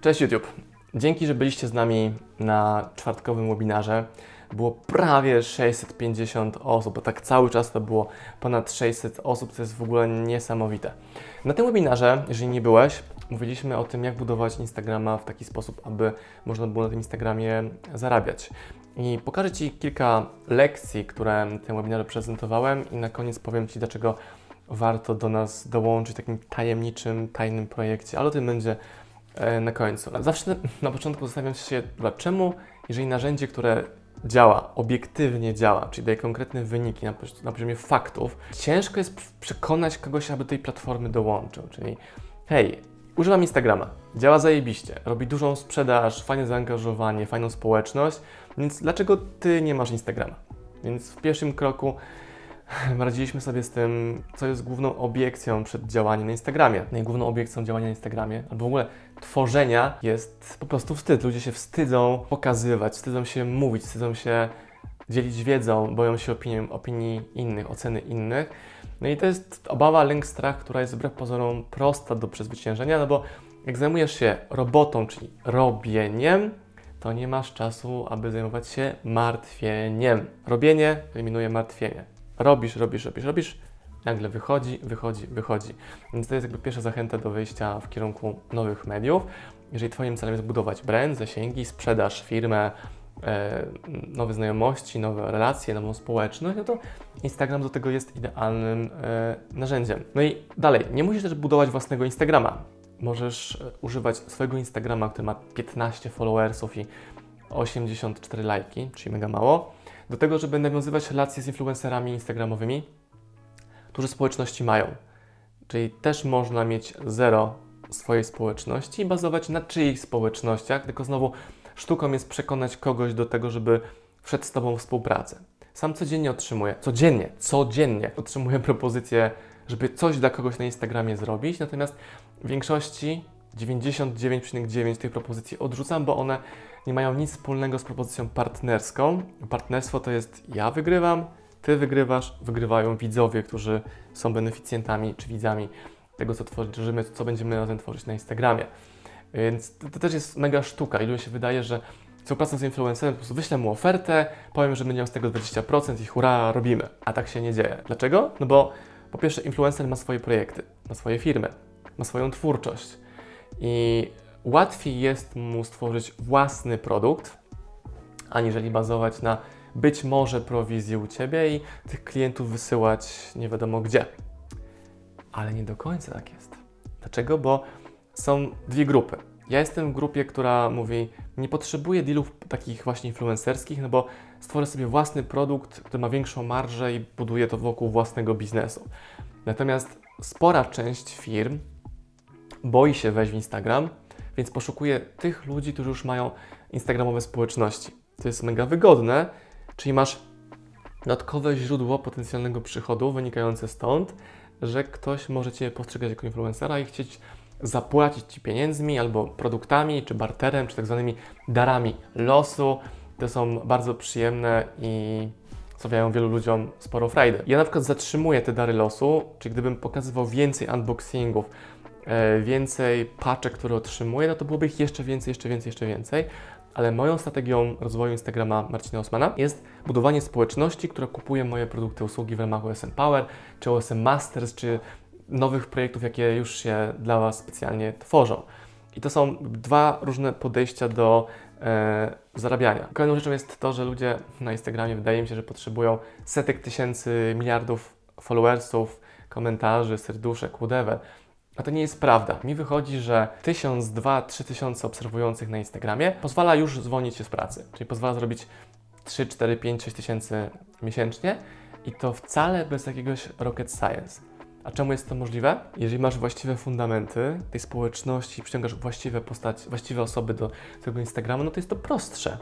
Cześć YouTube. Dzięki, że byliście z nami na czwartkowym webinarze. Było prawie 650 osób, bo tak cały czas to było ponad 600 osób, to jest w ogóle niesamowite. Na tym webinarze, jeżeli nie byłeś, mówiliśmy o tym, jak budować Instagrama w taki sposób, aby można było na tym Instagramie zarabiać. I pokażę Ci kilka lekcji, które w tym webinarze prezentowałem i na koniec powiem Ci, dlaczego warto do nas dołączyć w takim tajemniczym, tajnym projekcie, ale o tym będzie na końcu. Zawsze na początku zastanawiam się, czemu, jeżeli narzędzie, które działa, obiektywnie działa, czyli daje konkretne wyniki na, poz- na poziomie faktów, ciężko jest przekonać kogoś, aby tej platformy dołączył. Czyli hej, używam Instagrama, działa zajebiście, robi dużą sprzedaż, fajne zaangażowanie, fajną społeczność, więc dlaczego Ty nie masz Instagrama? Więc w pierwszym kroku radziliśmy sobie z tym, co jest główną obiekcją przed działaniem na Instagramie. No i główną obiekcją działania na Instagramie, albo w ogóle tworzenia jest po prostu wstyd. Ludzie się wstydzą pokazywać, wstydzą się mówić, wstydzą się dzielić wiedzą, boją się opinii, opinii innych, oceny innych. No i to jest obawa, lęk, strach, która jest wbrew pozorom prosta do przezwyciężenia, no bo jak zajmujesz się robotą, czyli robieniem, to nie masz czasu, aby zajmować się martwieniem. Robienie eliminuje martwienie. Robisz, robisz, robisz, robisz, nagle wychodzi, wychodzi, wychodzi. Więc to jest jakby pierwsza zachęta do wyjścia w kierunku nowych mediów. Jeżeli Twoim celem jest budować brand, zasięgi, sprzedaż, firmę, e, nowe znajomości, nowe relacje, nową społeczność, no to Instagram do tego jest idealnym e, narzędziem. No i dalej, nie musisz też budować własnego Instagrama. Możesz e, używać swojego Instagrama, który ma 15 followersów i 84 lajki, czyli mega mało, do tego, żeby nawiązywać relacje z influencerami instagramowymi, którzy społeczności mają. Czyli też można mieć zero swojej społeczności i bazować na czyichś społecznościach, tylko znowu sztuką jest przekonać kogoś do tego, żeby wszedł z Tobą w współpracę. Sam codziennie otrzymuję, codziennie, codziennie otrzymuję propozycję, żeby coś dla kogoś na Instagramie zrobić, natomiast w większości 99,9 tych propozycji odrzucam, bo one nie mają nic wspólnego z propozycją partnerską. Partnerstwo to jest ja wygrywam, ty wygrywasz, wygrywają widzowie, którzy są beneficjentami czy widzami tego, co tworzymy, co będziemy razem tworzyć na Instagramie. Więc to, to też jest mega sztuka i ludziom się wydaje, że współpraca z influencerem, po prostu wyślę mu ofertę, powiem, że będzie miał z tego 20% i hurra, robimy. A tak się nie dzieje. Dlaczego? No bo po pierwsze influencer ma swoje projekty, ma swoje firmy, ma swoją twórczość i łatwiej jest mu stworzyć własny produkt, aniżeli bazować na być może prowizji u Ciebie i tych klientów wysyłać nie wiadomo gdzie. Ale nie do końca tak jest. Dlaczego? Bo są dwie grupy. Ja jestem w grupie, która mówi, nie potrzebuję dealów takich właśnie influencerskich, no bo stworzę sobie własny produkt, który ma większą marżę i buduję to wokół własnego biznesu. Natomiast spora część firm boi się wejść w Instagram, więc poszukuje tych ludzi, którzy już mają instagramowe społeczności. To jest mega wygodne, czyli masz dodatkowe źródło potencjalnego przychodu wynikające stąd, że ktoś może Cię postrzegać jako influencera i chcieć zapłacić Ci pieniędzmi albo produktami, czy barterem, czy tak zwanymi darami losu. To są bardzo przyjemne i sprawiają wielu ludziom sporo frajdy. Ja na przykład zatrzymuję te dary losu, czyli gdybym pokazywał więcej unboxingów, więcej paczek, które otrzymuję, no to byłoby ich jeszcze więcej, jeszcze więcej, jeszcze więcej. Ale moją strategią rozwoju Instagrama Marcina Osmana jest budowanie społeczności, która kupuje moje produkty, usługi w ramach OSM Power, czy OSM Masters, czy nowych projektów, jakie już się dla Was specjalnie tworzą. I to są dwa różne podejścia do e, zarabiania. Kolejną rzeczą jest to, że ludzie na Instagramie wydaje mi się, że potrzebują setek tysięcy, miliardów followersów, komentarzy, serduszek, whatever. A to nie jest prawda. Mi wychodzi, że tysiąc, dwa, trzy tysiące obserwujących na Instagramie pozwala już zwolnić się z pracy. Czyli pozwala zrobić 3, 4, 5, 6 tysięcy miesięcznie i to wcale bez jakiegoś rocket science. A czemu jest to możliwe? Jeżeli masz właściwe fundamenty tej społeczności, przyciągasz właściwe postaci, właściwe osoby do tego Instagrama, no to jest to prostsze.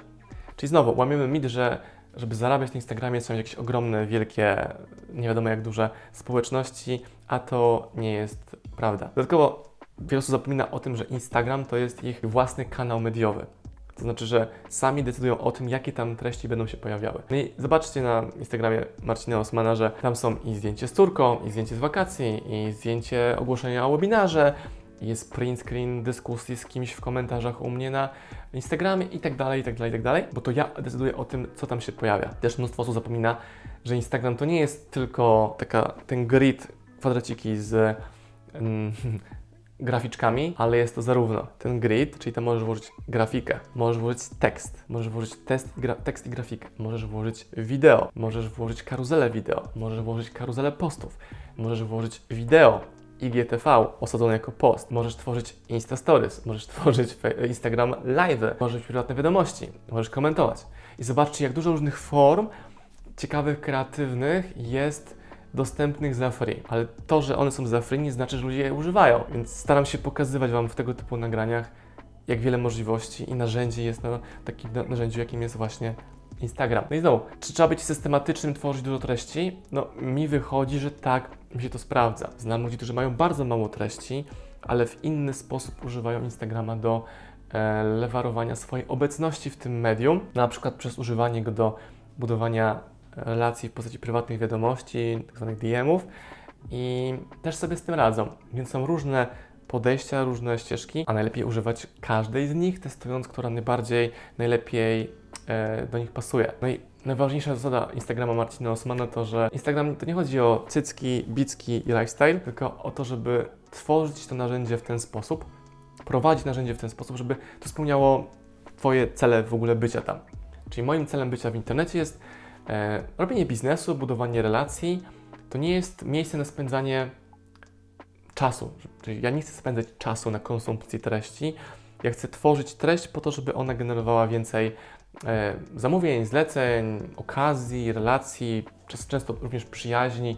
Czyli znowu łamiemy mit, że żeby zarabiać na Instagramie są jakieś ogromne, wielkie, nie wiadomo jak duże społeczności, a to nie jest prawda. Dodatkowo wiele osób zapomina o tym, że Instagram to jest ich własny kanał mediowy. To znaczy, że sami decydują o tym, jakie tam treści będą się pojawiały. No i zobaczcie na Instagramie Marcina Osmana, że tam są i zdjęcie z córką, i zdjęcie z wakacji, i zdjęcie ogłoszenia o webinarze, jest print screen dyskusji z kimś w komentarzach u mnie na Instagramie i tak dalej, i tak dalej, i tak dalej, bo to ja decyduję o tym, co tam się pojawia. Też mnóstwo osób zapomina, że Instagram to nie jest tylko taka, ten grid, kwadraciki z mm, graficzkami, ale jest to zarówno ten grid, czyli tam możesz włożyć grafikę, możesz włożyć tekst, możesz włożyć test, gra, tekst i grafikę, możesz włożyć wideo, możesz włożyć karuzelę wideo, możesz włożyć karuzelę postów, możesz włożyć wideo, IGTV osadzone jako post, możesz tworzyć Insta Stories, możesz tworzyć Instagram Live, możesz prywatne wiadomości, możesz komentować. I zobaczcie, jak dużo różnych form ciekawych, kreatywnych jest dostępnych za free. Ale to, że one są za free, nie znaczy, że ludzie je używają. Więc staram się pokazywać Wam w tego typu nagraniach, jak wiele możliwości i narzędzi jest na takim na- narzędziu, jakim jest właśnie Instagram. No i znowu, czy trzeba być systematycznym, tworzyć dużo treści? No, mi wychodzi, że tak, mi się to sprawdza. Znam ludzi, którzy mają bardzo mało treści, ale w inny sposób używają Instagrama do e, lewarowania swojej obecności w tym medium, na przykład przez używanie go do budowania relacji w postaci prywatnych wiadomości, tak zwanych DM-ów i też sobie z tym radzą. Więc są różne podejścia, różne ścieżki, a najlepiej używać każdej z nich, testując, która najbardziej, najlepiej e, do nich pasuje. No i najważniejsza zasada Instagrama Marcina Osmana to, że Instagram to nie chodzi o cycki, bicki i lifestyle, tylko o to, żeby tworzyć to narzędzie w ten sposób, prowadzić narzędzie w ten sposób, żeby to spełniało Twoje cele w ogóle bycia tam. Czyli moim celem bycia w internecie jest robienie biznesu, budowanie relacji. To nie jest miejsce na spędzanie czasu. Czyli ja nie chcę spędzać czasu na konsumpcji treści. Ja chcę tworzyć treść po to, żeby ona generowała więcej e, zamówień, zleceń, okazji, relacji, często również przyjaźni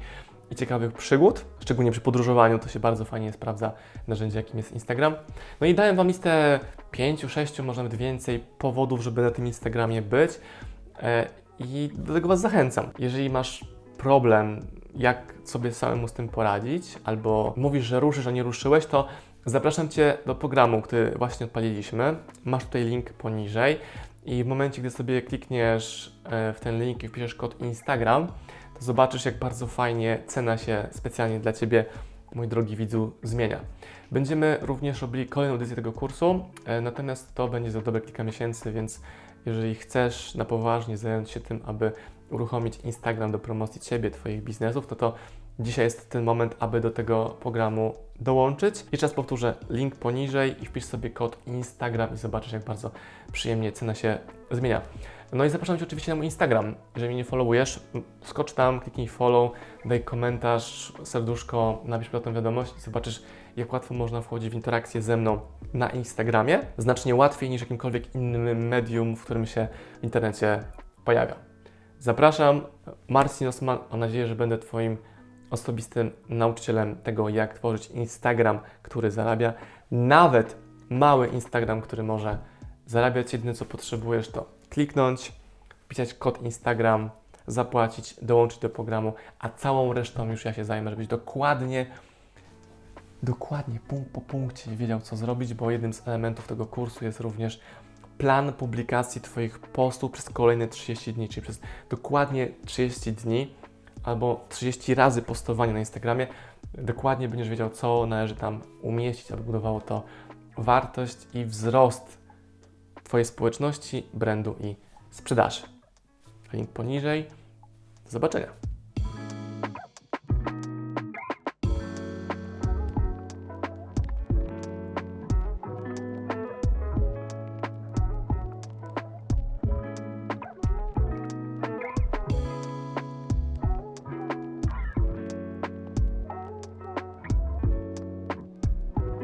i ciekawych przygód. Szczególnie przy podróżowaniu to się bardzo fajnie sprawdza narzędzie, jakim jest Instagram. No i dałem Wam listę pięciu, sześciu, może nawet więcej powodów, żeby na tym Instagramie być. I do tego Was zachęcam. Jeżeli masz problem, jak sobie samemu z tym poradzić, albo mówisz, że ruszysz, a nie ruszyłeś, to zapraszam Cię do programu, który właśnie odpaliliśmy. Masz tutaj link poniżej i w momencie, gdy sobie klikniesz e, w ten link i wpiszesz kod Instagram, to zobaczysz, jak bardzo fajnie cena się specjalnie dla Ciebie, mój drogi widzu, zmienia. Będziemy również robili kolejną edycję tego kursu, e, natomiast to będzie za dobre kilka miesięcy, więc jeżeli chcesz na poważnie zająć się tym, aby uruchomić Instagram do promocji Ciebie, Twoich biznesów, to to dzisiaj jest ten moment, aby do tego programu dołączyć. Jeszcze raz powtórzę, link poniżej i wpisz sobie kod Instagram i zobaczysz, jak bardzo przyjemnie cena się zmienia. No i zapraszam Cię oczywiście na mój Instagram. Jeżeli mnie nie followujesz, skocz tam, kliknij follow, daj komentarz, serduszko, napisz prywatną wiadomość i zobaczysz, jak łatwo można wchodzić w interakcję ze mną na Instagramie. Znacznie łatwiej niż jakimkolwiek innym medium, w którym się w internecie pojawia. Zapraszam, Marcin Osman. Mam nadzieję, że będę Twoim osobistym nauczycielem tego, jak tworzyć Instagram, który zarabia. Nawet mały Instagram, który może zarabiać. Jedyne, co potrzebujesz, to kliknąć, wpisać kod Instagram, zapłacić, dołączyć do programu, a całą resztą już ja się zajmę, żebyś dokładnie, dokładnie punkt po punkcie wiedział, co zrobić, bo jednym z elementów tego kursu jest również plan publikacji Twoich postów przez kolejne 30 dni, czyli przez dokładnie 30 dni albo 30 razy postowania na Instagramie, dokładnie będziesz wiedział, co należy tam umieścić, aby budowało to wartość i wzrost Twojej społeczności, brandu i sprzedaży. Link poniżej. Do zobaczenia.